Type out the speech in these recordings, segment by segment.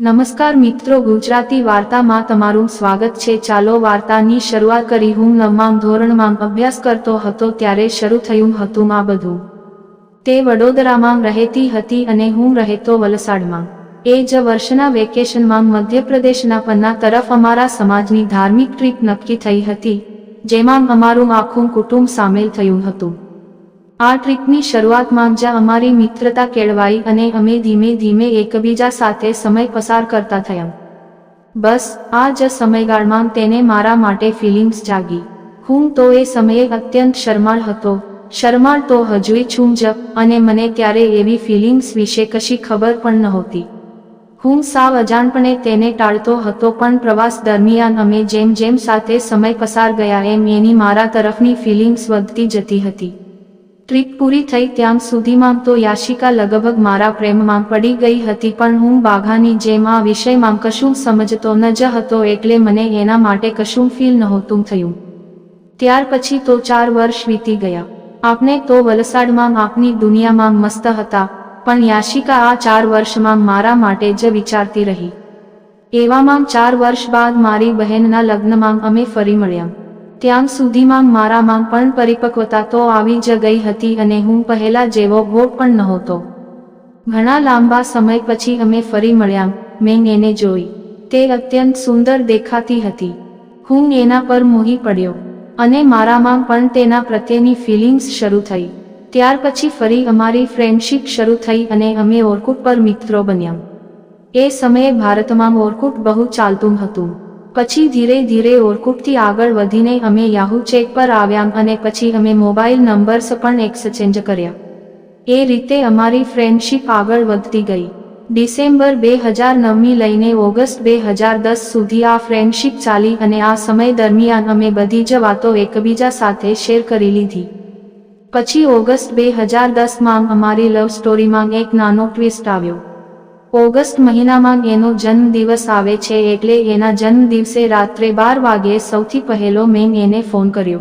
નમસ્કાર મિત્રો, ગુજરાતી વાર્તામાં તમારું સ્વાગત છે. ચાલો વાર્તાની શરૂઆત કરી. હું નવમામ ધોરણમાં અભ્યાસ કરતો હતો ત્યારે શરૂ થયું હતું માં બધું. તે વડોદરામાં રહેતી હતી અને હું રહેતો વલસાડમાં. એ જ વર્ષના વેકેશનમાં મધ્યપ્રદેશના પન્ના તરફ અમારા સમાજની ધાર્મિક ટ્રીપ નક્કી થઈ હતી, જેમાં અમારું આખું કુટુંબ સામેલ થયું હતું. આ ટ્રીપની શરૂઆતમાં જ્યાં અમારી મિત્રતા કેળવાઈ અને અમે ધીમે ધીમે એકબીજા સાથે સમય પસાર કરતા થયા. બસ, આ જ સમયગાળમાં તેને મારા માટે ફિલિંગ્સ જાગી. હું તો એ સમયે અત્યંત શરમાળ હતો. શરમાળ તો હજુય છું જ, અને મને ત્યારે એવી ફિલિંગ્સ વિશે કશી ખબર પણ નહોતી. હું સાવ અજાણપણે તેને ટાળતો હતો પણ પ્રવાસ દરમિયાન અમે જેમ જેમ સાથે સમય પસાર ગયા એમ એની મારા તરફની ફિલિંગ્સ વધતી જતી હતી. ટ્રીપ પૂરી થઈ ત્યાં સુધીમાં તો યાશિકા લગભગ મારા પ્રેમમાં પડી ગઈ હતી પણ હું બાઘાની જેમ આ વિષયમાં કશું સમજતો ન જ હતો એટલે મને એના માટે કશું ફીલ નહોતું થયું. ત્યાર પછી તો ચાર વર્ષ વીતી ગયા. આપણે તો વલસાડમાં આપની દુનિયામાં મસ્ત હતા, પણ યાશિકા આ ચાર વર્ષમાં મારા માટે જ વિચારતી રહી. એવામાં ચાર વર્ષ બાદ મારી બહેનના લગ્નમાં અમે ફરી મળ્યા. ત્યાં સુધીમાં મારામાં પણ પરિપક્વતા તો આવી જ ગઈ હતી અને હું પહેલા જેવો ભોગ પણ નહોતો. ઘણા લાંબા સમય પછી અમે ફરી મળ્યા, મેં એને જોઈ. તે અત્યંત સુંદર દેખાતી હતી. હું એના પર મોહી પડ્યો. અને મારામાં પણ તેના પ્રત્યેની ફિલિંગ્સ શરૂ થઈ. ત્યાર પછી ફરી અમારી ફ્રેન્ડશીપ શરૂ થઈ અને અમે ઓરકુટ પર મિત્રો બન્યા. એ સમયે ભારતમાં ઓરકુટ બહુ ચાલતું હતું. પછી ધીરે ધીરે ઓરકુટથી આગળ વધીને અમે યાહુ ચેક પર આવ્યા અને પછી અમે મોબાઈલ નંબર્સ પણ એક્સચેન્જ કર્યા. એ રીતે અમારી ફ્રેન્ડશીપ આગળ વધતી ગઈ. ડિસેમ્બર બે હજાર નવમી લઈને ઓગસ્ટ બે હજાર દસ સુધી આ ફ્રેન્ડશીપ ચાલી અને આ સમય દરમિયાન અમે બધી જ વાતો એકબીજા સાથે શેર કરી લીધી. પછી ઓગસ્ટ બે હજાર દસમાં અમારી લવ સ્ટોરીમાં એક નાનો ટ્વિસ્ટ આવ્યો. ઓગસ્ટ મહિનામાં એનો જન્મદિવસ આવે છે એટલે એના જન્મદિવસે રાત્રે બાર વાગ્યે સૌથી પહેલો મેં એને ફોન કર્યો.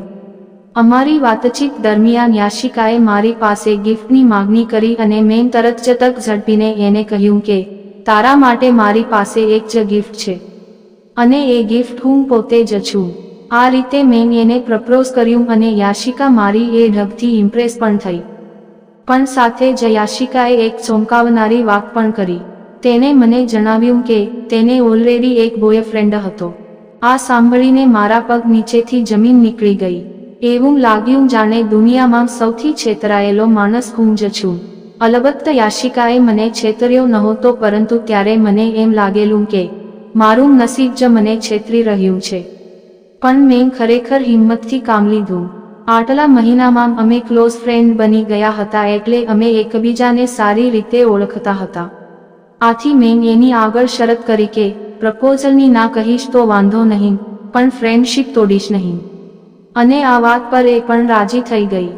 અમારી વાતચીત દરમિયાન યાશિકાએ મારી પાસે ગિફ્ટની માગણી કરી અને મેં તરત જ તક ઝડપીને એને કહ્યું કે, તારા માટે મારી પાસે એક જ ગિફ્ટ છે. અને એ ગિફ્ટ હું પોતે જ છું. આ રીતે મેં એને પ્રપોઝ કર્યું અને યાશિકા મારી એ ઢબથી ઇમ્પ્રેસ પણ થઈ. પણ સાથે જ યાશિકાએ એક ચોંકાવનારી વાત પણ કરી. તેને મને જણાવ્યું કે તેને ઓલરેડી એક બોયફ્રેન્ડ હતો. આ સાંભળીને મારા પગ નીચેથી જમીન નીકળી ગઈ. એવું લાગ્યું જાણે દુનિયામાં સૌથી છેતરાયેલો માણસ હું જ છું. અલબત્ત યાશિકાએ મને છેતર્યો નહોતો પરંતુ ત્યારે મને એમ લાગેલું કે મારું નસીબ જ મને છેતરી રહ્યું છે. પણ મેં ખરેખર હિંમતથી કામ લીધું. આટલા મહિનામાં અમે ક્લોઝ ફ્રેન્ડ બની ગયા હતા એટલે અમે એકબીજાને સારી રીતે ઓળખતા હતા. આથી મેં એની આગળ શરત કરી કે, પ્રપોઝલની ના કહીશ તો વાંધો નહીં, પણ ફ્રેન્ડશીપ તોડીશ નહીં. અને આ વાત પર એ પણ રાજી થઈ ગઈ.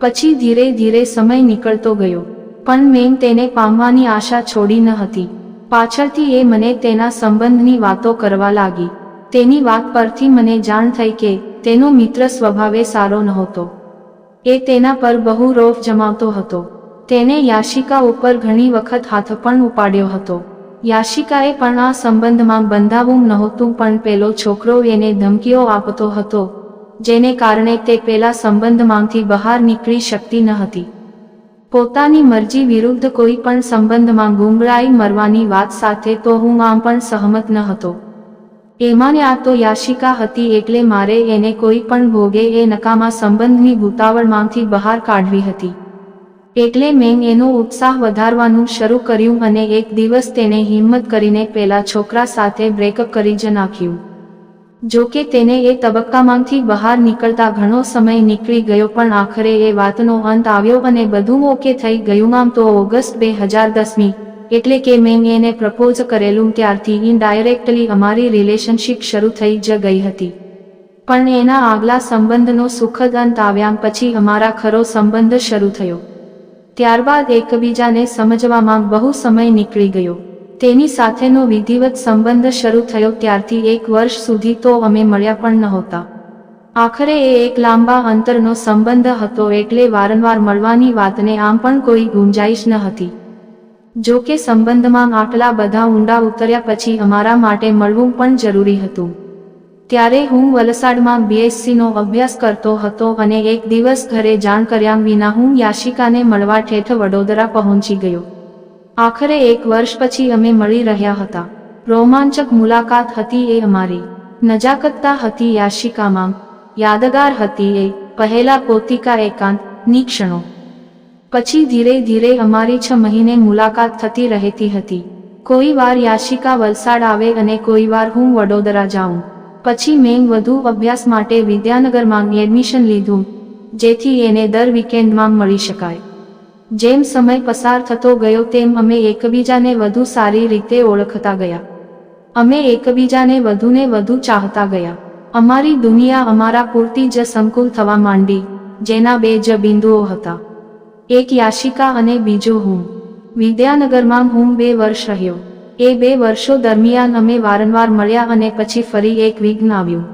પછી ધીરે ધીરે સમય નીકળતો ગયો. પણ મેં તેને પામવાની આશા છોડી ન હતી. પાછળથી એ મને તેના સંબંધની વાતો કરવા લાગી. તેની વાત પરથી મને જાણ થઈ કે, તેનો મિત્ર સ્વભાવે સારો નહોતો. એ તેના પર બહુ રોફ જમાવતો હતો. તેને યાશિકા ઉપર ઘણી વખત હાથ પણ ઉપાડ્યો હતો. યાશિકાએ પણ આ સંબંધમાં બંધાવું નહોતું પણ પેલો છોકરો એને ધમકીઓ આપતો હતો, જેને કારણે તે પેલા સંબંધમાંથી બહાર નીકળી શકતી ન હતી. પોતાની મરજી વિરુદ્ધ કોઈ પણ સંબંધમાં ગુંગળાઈ મરવાની વાત સાથે તો હું આમ પણ સહમત ન હતો. એમાને આ તો યાશિકા હતી એટલે મારે એને કોઈ પણ ભોગે એ નકામા સંબંધની ગુતાવળમાંથી બહાર કાઢવી હતી. એટલે મેં એનો ઉત્સાહ વધારવાનું શરૂ કર્યું અને એક દિવસ તેને હિંમત કરીને પેલા છોકરા સાથે બ્રેકઅપ કરી જ નાખ્યું. જો કે તેને એ તબક્કામાંથી બહાર નીકળતા ઘણો સમય નીકળી ગયો પણ આખરે એ વાતનો અંત આવ્યો અને બધું ઓકે થઈ ગયું આમ તો ઓગસ્ટ બે હજાર દસમી, એટલે કે મેં એને પ્રપોઝ કરેલું ત્યારથી ઇનડાયરેક્ટલી અમારી રિલેશનશિપ શરૂ થઈ જ ગઈ હતી. પણ એના આગલા સંબંધનો સુખદ અંત આવ્યા પછી અમારા ખરો સંબંધ શરૂ થયો. ત્યારબાદ એકબીજાને સમજવામાં બહુ સમય નીકળી ગયો. તેની સાથેનો વિધિવત સંબંધ શરૂ થયો ત્યારથી એક વર્ષ સુધી તો અમે મળ્યા પણ નહોતા. આખરે એ એક લાંબા અંતરનો સંબંધ હતો એટલે વારંવાર મળવાની વાતને આમ પણ કોઈ ગુંજાઈશ ન હતી. જો કે સંબંધમાં આટલા બધા ઊંડા ઉતર્યા પછી અમારા માટે મળવું પણ જરૂરી હતું. ત્યારે હું વલસાડમાં બીએસસીનો અભ્યાસ કરતો હતો અને એક દિવસ ઘરે જાણ કર્યા વિના હું યાશિકાને મળવા ઠેઠ વડોદરા પહોંચી ગયો. આખરે એક વર્ષ પછી અમે મળી રહ્યા હતા. રોમાંચક મુલાકાત હતી એ અમારી. નજાકતતા હતી યાશિકામાં. યાદગાર હતી એ. પહેલા પોતિકા એકાંતની ક્ષણો પછી ધીરે ધીરે અમારી છ મહિને મુલાકાત થતી રહેતી હતી. કોઈ વાર યાશિકા વલસાડ આવે અને કોઈ વાર હું વડોદરા જાઉં. પછી મેં વધુ અભ્યાસ માટે વિદ્યાનગરમાં એડમિશન લીધું, જેથી એને દર વીકેન્ડમાં મળી શકાય. જેમ સમય પસાર થતો ગયો તેમ અમે એકબીજાને વધુ સારી રીતે ઓળખતા ગયા. અમે એકબીજાને વધુને વધુ ચાહતા ગયા. અમારી દુનિયા અમારા પૂરતી જ સંકુલ થવા માંડી, જેના બે જ બિંદુઓ હતા. એક યાશિકા અને બીજો હું. વિદ્યાનગરમાં હું બે વર્ષ રહ્યો. એ બે વર્ષો દરમિયાન અમે વારંવાર મળ્યા અને પછી ફરી એક વિઘ્ન આવ્યું.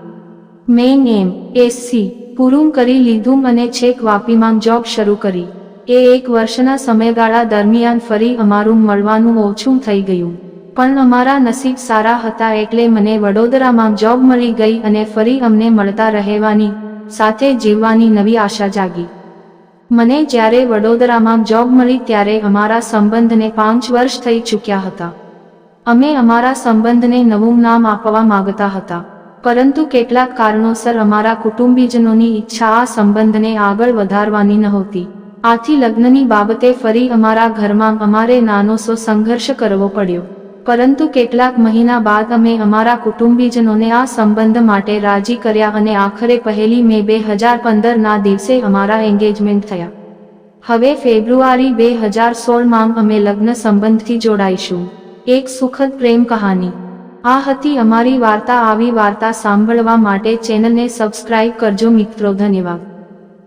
મેં એમ એસસી પૂરું કરી લીધું અને છેક વાપીમાં જોબ શરૂ કરી. એ એક વર્ષના સમયગાળા દરમિયાન ફરી અમારું મળવાનું ઓછું થઈ ગયું. પણ અમારા નસીબ સારા હતા એટલે મને વડોદરામાં જોબ મળી ગઈ અને ફરી અમને મળતા રહેવાની, સાથે જીવવાની નવી આશા જાગી. મને જ્યારે વડોદરામાં જોબ મળી ત્યારે અમારા સંબંધને પાંચ વર્ષ થઈ ચૂક્યા હતા. અમે અમારા સંબંધને નવું નામ આપવા માંગતા હતા. પરંતુ કેટલાક કારણોસર અમારા કુટુંબીજનોની ઈચ્છા આ સંબંધને આગળ વધારવાની નહોતી. આથી લગ્નની બાબતે ફરી અમારા ઘરમાં અમારે નાનો સો સંઘર્ષ કરવો પડ્યો. પરંતુ કેટલાક મહિના બાદ અમે અમારા કુટુંબીજનોને આ સંબંધ માટે રાજી કર્યા અને આખરે પહેલી મે બે હજાર પંદરના દિવસે અમારા એન્ગેજમેન્ટ થયા. હવે ફેબ્રુઆરી બે હજાર સોળમાં અમે લગ્ન સંબંધથી જોડાઈશું. એક સુખદ પ્રેમ કહાની. આ હતી અમારી વાર્તા આવી વાર્તા સાંભળવા માટે ચેનલને સબસ્ક્રાઇબ કરજો મિત્રો, ધન્યવાદ.